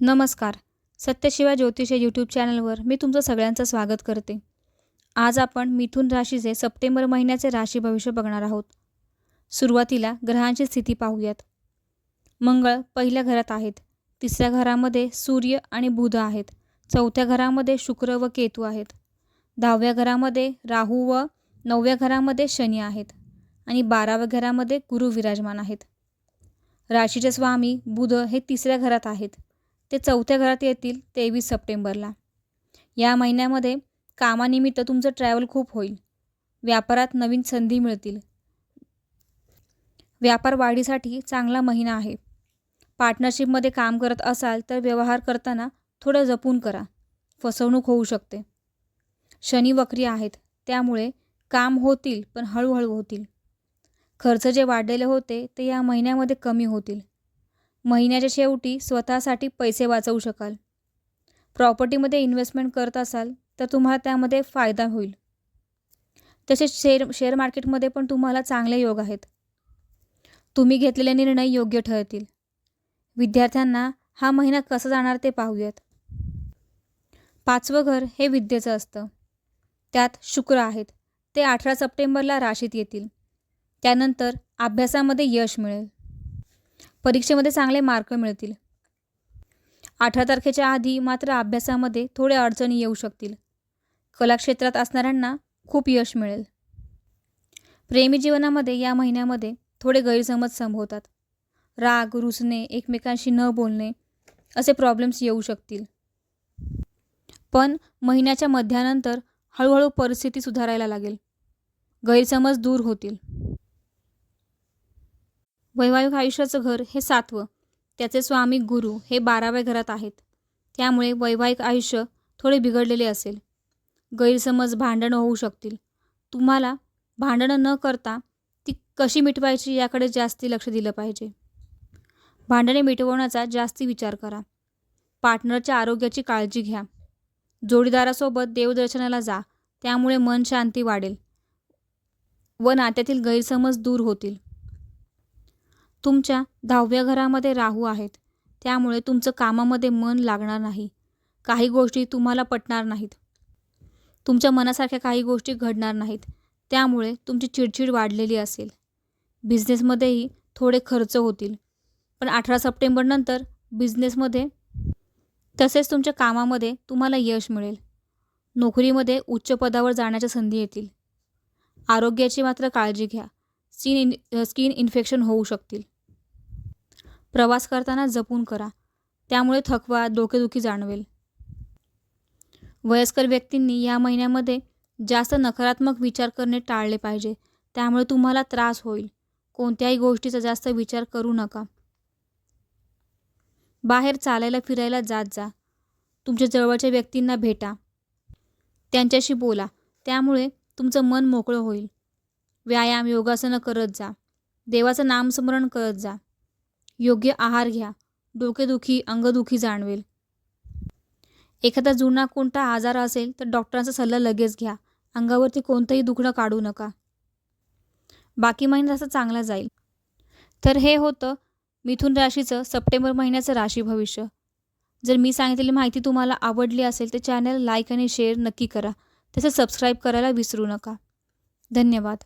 नमस्कार. सत्यशिवा ज्योतिष या यूट्यूब चॅनलवर मी तुमचं सगळ्यांचं स्वागत करते. आज आपण मिथुन राशीचे सप्टेंबर महिन्याचे राशी भविष्य बघणार आहोत. सुरुवातीला ग्रहांची स्थिती पाहूयात. मंगळ पहिल्या घरात आहेत. तिसऱ्या घरामध्ये सूर्य आणि बुध आहेत. चौथ्या घरामध्ये शुक्र व केतू आहेत. दहाव्या घरामध्ये राहू व नवव्या घरामध्ये शनी आहेत. आणि बाराव्या घरामध्ये गुरु विराजमान आहेत. राशीचे स्वामी बुध हे तिसऱ्या घरात आहेत. ते चौथ्या घरात येतील तेवीस सप्टेंबरला. या महिन्यामध्ये कामानिमित्त तुमचं ट्रॅव्हल खूप होईल. व्यापारात नवीन संधी मिळतील. व्यापार वाढीसाठी चांगला महिना आहे. पार्टनरशिपमध्ये काम करत असाल तर व्यवहार करताना थोडं जपून करा. फसवणूक होऊ शकते. शनी वक्री आहेत. त्यामुळे काम होतील पण हळूहळू होतील. खर्च जे वाढलेले होते ते या महिन्यामध्ये कमी होतील. महिन्याच्या शेवटी स्वतःसाठी पैसे वाचवू शकाल. प्रॉपर्टीमध्ये इन्व्हेस्टमेंट करत असाल तर तुम्हाला त्यामध्ये फायदा होईल. तसेच शेअर शेअर मार्केटमध्ये पण तुम्हाला चांगले योग आहेत. तुम्ही घेतलेले निर्णय योग्य ठरतील. विद्यार्थ्यांना हा महिना कसा जाणार ते पाहूयात. पाचवं घर हे विद्येचं असतं. त्यात शुक्र आहेत. ते अठरा सप्टेंबरला राशीत येतील. त्यानंतर अभ्यासामध्ये यश मिळेल. परीक्षेमध्ये चांगले मार्क मिळतील. अठरा तारखेच्या आधी मात्र अभ्यासामध्ये थोडे अडचणी येऊ शकतील. कलाक्षेत्रात असणाऱ्यांना खूप यश मिळेल. प्रेमी जीवनामध्ये या महिन्यामध्ये थोडे गैरसमज संभवतात. राग रुसणे एकमेकांशी न बोलणे असे प्रॉब्लेम्स येऊ शकतील. पण महिन्याच्या मध्यानंतर हळूहळू परिस्थिती सुधारायला लागेल. गैरसमज दूर होतील. वैवाहिक आयुष्याचं घर हे सातवं. त्याचे स्वामी गुरु हे बाराव्या घरात आहेत. त्यामुळे वैवाहिक आयुष्य थोडे बिघडलेले असेल. गैरसमज भांडणं होऊ शकतील. तुम्हाला भांडणं न करता ती कशी मिटवायची याकडे जास्ती लक्ष दिलं पाहिजे. भांडणे मिटवण्याचा जास्ती विचार करा. पार्टनरच्या आरोग्याची काळजी घ्या. जोडीदारासोबत देवदर्शनाला जा. त्यामुळे मन शांती वाढेल व नात्यातील गैरसमज दूर होतील. तुमच्या दहाव्या घरामध्ये राहू आहेत. त्यामुळे तुमचं कामामध्ये मन लागणार नाही. काही गोष्टी तुम्हाला पटणार नाहीत. तुमच्या मनासारख्या काही गोष्टी घडणार नाहीत. त्यामुळे तुमची चिडचिड वाढलेली असेल. बिझनेसमध्येही थोडे खर्च होतील. पण अठरा सप्टेंबरनंतर बिझनेसमध्ये तसेच तुमच्या कामामध्ये तुम्हाला यश मिळेल. नोकरीमध्ये उच्च पदावर जाण्याच्या संधी येतील. आरोग्याची मात्र काळजी घ्या. स्किन इन स्किन इन्फेक्शन होऊ शकतील. प्रवास करताना जपून करा. त्यामुळे थकवा डोकेदुखी जाणवेल. वयस्कर व्यक्तींनी या महिन्यामध्ये जास्त नकारात्मक विचार करणे टाळले पाहिजे. त्यामुळे तुम्हाला त्रास होईल. कोणत्याही गोष्टीचा जास्त विचार करू नका. बाहेर चालायला फिरायला जात जा. तुमच्या जवळच्या व्यक्तींना भेटा. त्यांच्याशी बोला. त्यामुळे तुमचं मन मोकळं होईल. व्यायाम योगासनं करत जा. देवाचं नामस्मरण करत जा. योग्य आहार घ्या. डोकेदुखी अंगदुखी जाणवेल. एखादा जुना कोणता आजार असेल तर डॉक्टरांचा सल्ला लगेच घ्या. अंगावरती कोणतंही दुखणं काढू नका. बाकी महिना असा चांगला जाईल. तर हे होतं मिथुन राशीचं सप्टेंबर महिन्याचं राशी भविष्य. जर मी सांगितलेली माहिती तुम्हाला आवडली असेल तर चॅनल लाईक आणि शेअर नक्की करा. तसंच सबस्क्राईब करायला विसरू नका. धन्यवाद.